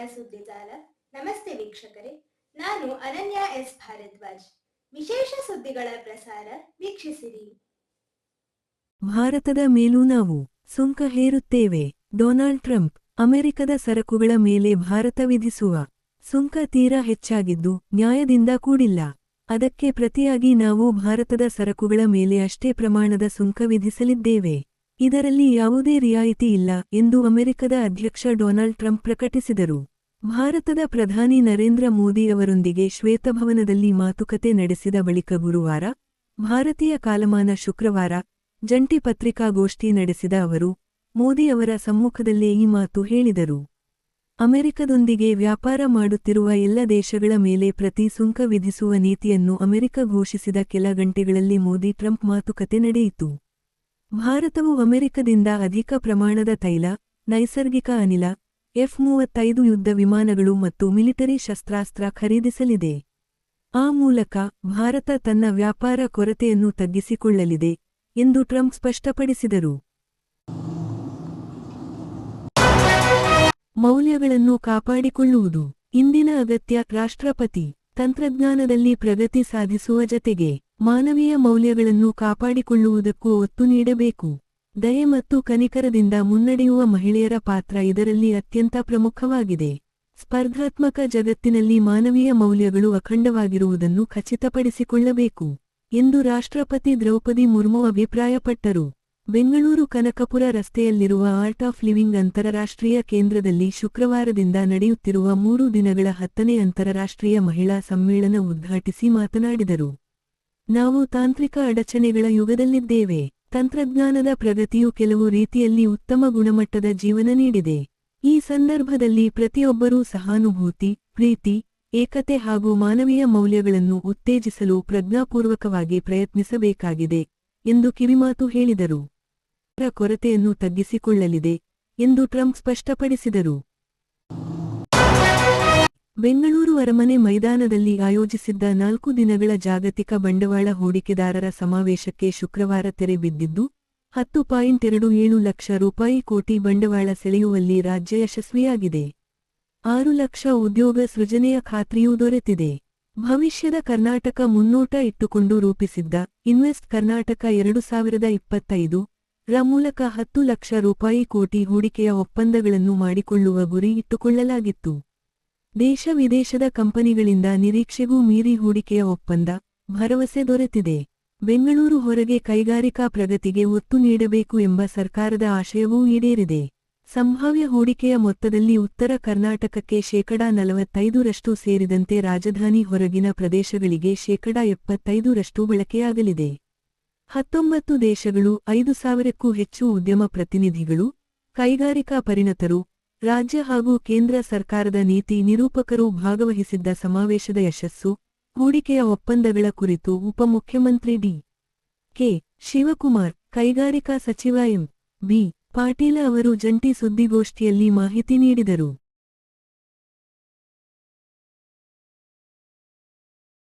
ಕನ್ನಡ ಸುದ್ದಿಜಾಲ ನಮಸ್ತೆ ವೀಕ್ಷಕರೇ. ನಾನು ಅನನ್ಯ ಎಸ್. ಭಾರದ್ವಾಜ್. ವಿಶೇಷ ಸುದ್ದಿಗಳ ಪ್ರಸಾರ ವೀಕ್ಷಿಸಿರಿ. ಭಾರತದ ಮೇಲೂ ನಾವು ಸುಂಕ ಹೇರುತ್ತೇವೆ. ಡೊನಾಲ್ಡ್ ಟ್ರಂಪ್ ಅಮೆರಿಕದ ಸರಕುಗಳ ಮೇಲೆ ಭಾರತ ವಿಧಿಸುವ ಸುಂಕ ತೀರಾ ಹೆಚ್ಚಾಗಿದ್ದು ನ್ಯಾಯದಿಂದ ಕೂಡಿಲ್ಲ. ಅದಕ್ಕೆ ಪ್ರತಿಯಾಗಿ ನಾವು ಭಾರತದ ಸರಕುಗಳ ಮೇಲೆ ಅಷ್ಟೇ ಪ್ರಮಾಣದ ಸುಂಕ ವಿಧಿಸಲಿದ್ದೇವೆ. ಇದರಲ್ಲಿ ಯಾವುದೇ ರಿಯಾಯಿತಿ ಇಲ್ಲ ಎಂದು ಅಮೆರಿಕದ ಅಧ್ಯಕ್ಷ ಡೊನಾಲ್ಡ್ ಟ್ರಂಪ್ ಪ್ರಕಟಿಸಿದರು. ಭಾರತದ ಪ್ರಧಾನಿ ನರೇಂದ್ರ ಮೋದಿ ಅವರೊಂದಿಗೆ ಶ್ವೇತಭವನದಲ್ಲಿ ಮಾತುಕತೆ ನಡೆಸಿದ ಬಳಿಕ ಗುರುವಾರ, ಭಾರತೀಯ ಕಾಲಮಾನ ಶುಕ್ರವಾರ, ಜಂಟಿ ಪತ್ರಿಕಾಗೋಷ್ಠಿ ನಡೆಸಿದ ಅವರು, ಮೋದಿ ಅವರ ಸಮ್ಮುಖದಲ್ಲೇ ಈ ಮಾತು ಹೇಳಿದರು. ಅಮೆರಿಕದೊಂದಿಗೆ ವ್ಯಾಪಾರ ಮಾಡುತ್ತಿರುವ ಎಲ್ಲ ದೇಶಗಳ ಮೇಲೆ ಪ್ರತಿ ಸುಂಕ ವಿಧಿಸುವ ನೀತಿಯನ್ನು ಅಮೆರಿಕ ಘೋಷಿಸಿದ ಕೆಲ ಗಂಟೆಗಳಲ್ಲಿ ಮೋದಿ ಟ್ರಂಪ್ ಮಾತುಕತೆ ನಡೆಯಿತು. ಭಾರತವು ಅಮೆರಿಕದಿಂದ ಅಧಿಕ ಪ್ರಮಾಣದ ತೈಲ, ನೈಸರ್ಗಿಕ ಅನಿಲ ಎಫ್ ಮೂವತ್ತೈದು ಯುದ್ಧ ವಿಮಾನಗಳು ಮತ್ತು ಮಿಲಿಟರಿ ಶಸ್ತ್ರಾಸ್ತ್ರ ಖರೀದಿಸಲಿದೆ. ಆ ಮೂಲಕ ಭಾರತ ತನ್ನ ವ್ಯಾಪಾರ ಕೊರತೆಯನ್ನು ತಗ್ಗಿಸಿಕೊಳ್ಳಲಿದೆ ಎಂದು ಟ್ರಂಪ್ ಸ್ಪಷ್ಟಪಡಿಸಿದರು. ಮೌಲ್ಯಗಳನ್ನು ಕಾಪಾಡಿಕೊಳ್ಳುವುದು ಇಂದಿನ ಅಗತ್ಯ ರಾಷ್ಟ್ರಪತಿ ತಂತ್ರಜ್ಞಾನದಲ್ಲಿ ಪ್ರಗತಿ ಸಾಧಿಸುವ ಜತೆಗೆ ಮಾನವೀಯ ಮೌಲ್ಯಗಳನ್ನು ಕಾಪಾಡಿಕೊಳ್ಳುವುದಕ್ಕೂ ಒತ್ತು ನೀಡಬೇಕು. ದಯೆ ಮತ್ತು ಕನಿಕರದಿಂದ ಮುನ್ನಡೆಯುವ ಮಹಿಳೆಯರ ಪಾತ್ರ ಇದರಲ್ಲಿ ಅತ್ಯಂತ ಪ್ರಮುಖವಾಗಿದೆ. ಸ್ಪರ್ಧಾತ್ಮಕ ಜಗತ್ತಿನಲ್ಲಿ ಮಾನವೀಯ ಮೌಲ್ಯಗಳು ಅಖಂಡವಾಗಿರುವುದನ್ನು ಖಚಿತಪಡಿಸಿಕೊಳ್ಳಬೇಕು ಎಂದು ರಾಷ್ಟ್ರಪತಿ ದ್ರೌಪದಿ ಮುರ್ಮು ಅಭಿಪ್ರಾಯಪಟ್ಟರು. ಬೆಂಗಳೂರು ಕನಕಪುರ ರಸ್ತೆಯಲ್ಲಿರುವ ಆರ್ಟ್ ಆಫ್ ಲಿವಿಂಗ್ ಅಂತಾರಾಷ್ಟ್ರೀಯ ಕೇಂದ್ರದಲ್ಲಿ ಶುಕ್ರವಾರದಿಂದ ನಡೆಯುತ್ತಿರುವ ಮೂರು ದಿನಗಳ ಹತ್ತನೇ ಅಂತಾರಾಷ್ಟ್ರೀಯ ಮಹಿಳಾ ಸಮ್ಮೇಳನ ಉದ್ಘಾಟಿಸಿ ಮಾತನಾಡಿದರು. ನಾವು ತಾಂತ್ರಿಕ ಅಡಚಣೆಗಳ ಯುಗದಲ್ಲಿದ್ದೇವೆ. ತಂತ್ರಜ್ಞಾನದ ಪ್ರಗತಿಯು ಕೆಲವು ರೀತಿಯಲ್ಲಿ ಉತ್ತಮ ಗುಣಮಟ್ಟದ ಜೀವನ ನೀಡಿದೆ. ಈ ಸಂದರ್ಭದಲ್ಲಿ ಪ್ರತಿಯೊಬ್ಬರೂ ಸಹಾನುಭೂತಿ, ಪ್ರೀತಿ, ಏಕತೆ ಹಾಗೂ ಮಾನವೀಯ ಮೌಲ್ಯಗಳನ್ನು ಉತ್ತೇಜಿಸಲು ಪ್ರಜ್ಞಾಪೂರ್ವಕವಾಗಿ ಪ್ರಯತ್ನಿಸಬೇಕಾಗಿದೆ ಎಂದು ಕಿವಿಮಾತು ಹೇಳಿದರು. ಕೊರತೆಯನ್ನು ತಗ್ಗಿಸಿಕೊಳ್ಳಲಿದೆ ಎಂದು ಟ್ರಂಪ್ ಸ್ಪಷ್ಟಪಡಿಸಿದರು. ಬೆಂಗಳೂರು ಅರಮನೆ ಮೈದಾನದಲ್ಲಿ ಆಯೋಜಿಸಿದ್ದ ನಾಲ್ಕು ದಿನಗಳ ಜಾಗತಿಕ ಬಂಡವಾಳ ಹೂಡಿಕೆದಾರರ ಸಮಾವೇಶಕ್ಕೆ ಶುಕ್ರವಾರ ತೆರೆ ಬಿದ್ದಿದ್ದು, ಹತ್ತು ಪಾಯಿಂಟ್ ಎರಡು ಏಳು ಲಕ್ಷ ರೂಪಾಯಿ ಕೋಟಿ ಬಂಡವಾಳ ಸೆಳೆಯುವಲ್ಲಿ ರಾಜ್ಯ ಯಶಸ್ವಿಯಾಗಿದೆ. ಆರು ಲಕ್ಷ ಉದ್ಯೋಗ ಸೃಜನೆಯ ಖಾತ್ರಿಯೂ ದೊರೆತಿದೆ. ಭವಿಷ್ಯದ ಕರ್ನಾಟಕ ಮುನ್ನೋಟ ಇಟ್ಟುಕೊಂಡು ರೂಪಿಸಿದ್ದ ಇನ್ವೆಸ್ಟ್ ಕರ್ನಾಟಕ ಎರಡು ಸಾವಿರದ ಇಪ್ಪತ್ತೈದು ರ ಮೂಲಕ ಹತ್ತು ಲಕ್ಷ ರೂಪಾಯಿ ಕೋಟಿ ಹೂಡಿಕೆಯ ಒಪ್ಪಂದಗಳನ್ನು ಮಾಡಿಕೊಳ್ಳುವ ಗುರಿ ಇಟ್ಟುಕೊಳ್ಳಲಾಗಿತ್ತು. ದೇಶ ವಿದೇಶದ ಕಂಪನಿಗಳಿಂದ ನಿರೀಕ್ಷೆಗೂ ಮೀರಿ ಹೂಡಿಕೆಯ ಒಪ್ಪಂದ ಭರವಸೆ ದೊರೆತಿದೆ. ಬೆಂಗಳೂರು ಹೊರಗೆ ಕೈಗಾರಿಕಾ ಪ್ರಗತಿಗೆ ಒತ್ತು ನೀಡಬೇಕು ಎಂಬ ಸರ್ಕಾರದ ಆಶಯವೂ ಈಡೇರಿದೆ. ಸಂಭಾವ್ಯ ಹೂಡಿಕೆಯ ಮೊತ್ತದಲ್ಲಿ ಉತ್ತರ ಕರ್ನಾಟಕಕ್ಕೆ ಶೇಕಡಾ ನಲವತ್ತೈದರಷ್ಟು ಸೇರಿದಂತೆ ರಾಜಧಾನಿ ಹೊರಗಿನ ಪ್ರದೇಶಗಳಿಗೆ ಶೇಕಡಾ ಎಪ್ಪತ್ತೈದರಷ್ಟು ಬಳಕೆಯಾಗಲಿದೆ. ಹತ್ತೊಂಬತ್ತು ದೇಶಗಳು ಐದು ಸಾವಿರಕ್ಕೂ ಹೆಚ್ಚು ಉದ್ಯಮ ಪ್ರತಿನಿಧಿಗಳು, ಕೈಗಾರಿಕಾ ಪರಿಣತರು ರಾಜ್ಯ ಹಾಗೂ ಕೇಂದ್ರ ಸರ್ಕಾರದ ನೀತಿ ನಿರೂಪಕರು ಭಾಗವಹಿಸಿದ್ದ ಸಮಾವೇಶದ ಯಶಸ್ಸು, ಹೂಡಿಕೆಯ ಒಪ್ಪಂದಗಳ ಕುರಿತು ಉಪಮುಖ್ಯಮಂತ್ರಿ ಡಿ. ಕೆ. ಶಿವಕುಮಾರ್, ಕೈಗಾರಿಕಾ ಸಚಿವ ಎಂ. ಬಿ. ಪಾಟೀಲ ಅವರು ಜಂಟಿ ಸುದ್ದಿಗೋಷ್ಠಿಯಲ್ಲಿ ಮಾಹಿತಿ ನೀಡಿದರು.